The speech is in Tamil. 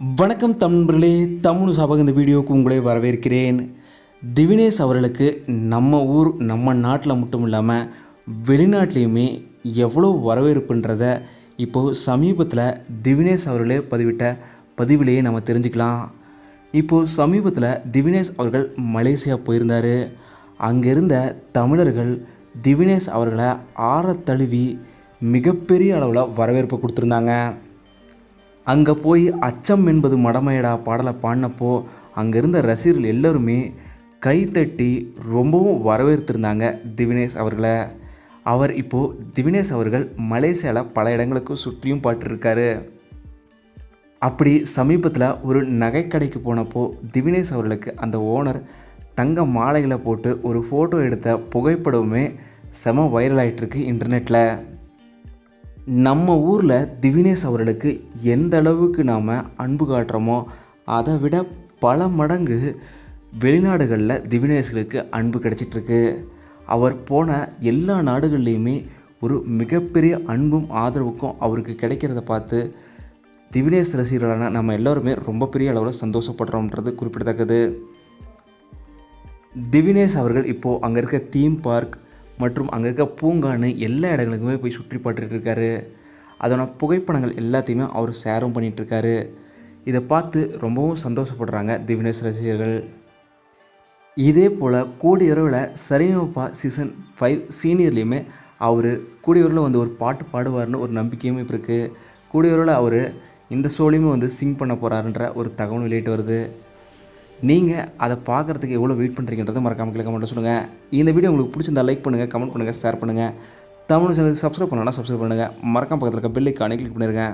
வணக்கம் தமிழர்களே தமிழ் சபக இந்த வீடியோவுக்கு உங்களை வரவேற்கிறேன். திவினேஷ் அவர்களுக்கு நம்ம ஊர் நம்ம நாட்டில் மட்டும் இல்லாமல் வெளிநாட்டிலையுமே எவ்வளோ வரவேற்புன்றத இப்போது சமீபத்தில் திவினேஷ் அவர்களே பதிவிட்ட பதிவிலேயே நம்ம தெரிஞ்சுக்கலாம். இப்போது சமீபத்தில் திவினேஷ் அவர்கள் மலேசியா போயிருந்தார். அங்கே இருந்த தமிழர்கள் திவினேஷ் அவர்களை ஆற தழுவி மிகப்பெரிய அளவில் வரவேற்பு கொடுத்துருந்தாங்க. அங்கே போய் அச்சம் என்பது மடமையடா பாடலை பாடினப்போ அங்கே இருந்த ரசிகர்கள் எல்லோருமே கைத்தட்டி ரொம்பவும் வரவேற்றிருந்தாங்க திவினேஷ் அவர்களை. அவர் இப்போது திவினேஷ் அவர்கள் மலேசியாவில் பல இடங்களுக்கு சுற்றியும் பாட்டிருக்காரு அப்படி சமீபத்தில் ஒரு நகைக்கடைக்கு போனப்போ திவினேஷ் அவர்களுக்கு அந்த ஓனர் தங்க மாலைகளை போட்டு ஒரு ஃபோட்டோ எடுத்த புகைப்படமுமே செம வைரல் ஆயிட்டிருக்கு இன்டர்நெட்டில் நம்ம ஊரில் திவினேஷ் அவர்களுக்கு எந்த அளவுக்கு நாம் அன்பு காட்டுறோமோ அதை விட பல மடங்கு வெளிநாடுகளில் திவினேஷ்களுக்கு அன்பு கிடச்சிட்ருக்கு. அவர் போன எல்லா நாடுகள்லேயுமே ஒரு மிகப்பெரிய அன்பும் ஆதரவுக்கும் அவருக்கு கிடைக்கிறத பார்த்து திவினேஷ் ரசிகர்களான நம்ம எல்லோருமே ரொம்ப பெரிய அளவில் சந்தோஷப்படுறோம்ன்றது குறிப்பிடத்தக்கது. திவினேஷ் அவர்கள் இப்போது அங்கே இருக்க தீம் பார்க் மற்றும் அங்கே இருக்க பூங்கான்னு எல்லா இடங்களுக்குமே போய் சுற்றி பார்த்துட்டு அதோட புகைப்படங்கள் எல்லாத்தையுமே அவர் ஷேரும் பண்ணிகிட்ருக்காரு இதை பார்த்து ரொம்பவும் சந்தோஷப்படுறாங்க திவினேஷ் ரசிகர்கள். இதே போல் கூடிய இரவில் சீசன் ஃபைவ் சீனியர்லேயுமே அவர் கூடிய வந்து ஒரு பாட்டு பாடுவார்னு ஒரு நம்பிக்கையும் இப்போ இருக்குது கூடிய அவர் இந்த ஷோலையுமே வந்து சிங் பண்ண போகிறாருன்ற ஒரு தகவல் வெளியிட்டு வருது. நீங்கள் அதை பார்க்குறதுக்கு எவ்வளோ வெயிட் பண்ணுறீங்கன்றதை மறக்காம கீழே கமெண்ட்டில் சொல்லுங்கள் இந்த வீடியோ உங்களுக்கு பிடிச்சிருந்தா லைக் பண்ணுங்கள் கமெண்ட் பண்ணுங்கள் ஷேர் பண்ணுங்கள் தமிழ் சேனலுக்கு சப்ஸ்கிரைப் பண்ணலாம் சப்ஸ்கிரைப் பண்ணுங்கள் மறக்காம பக்கத்தில் இருக்க பெல்லைக்கானே கிளிக் பண்ணிடுங்க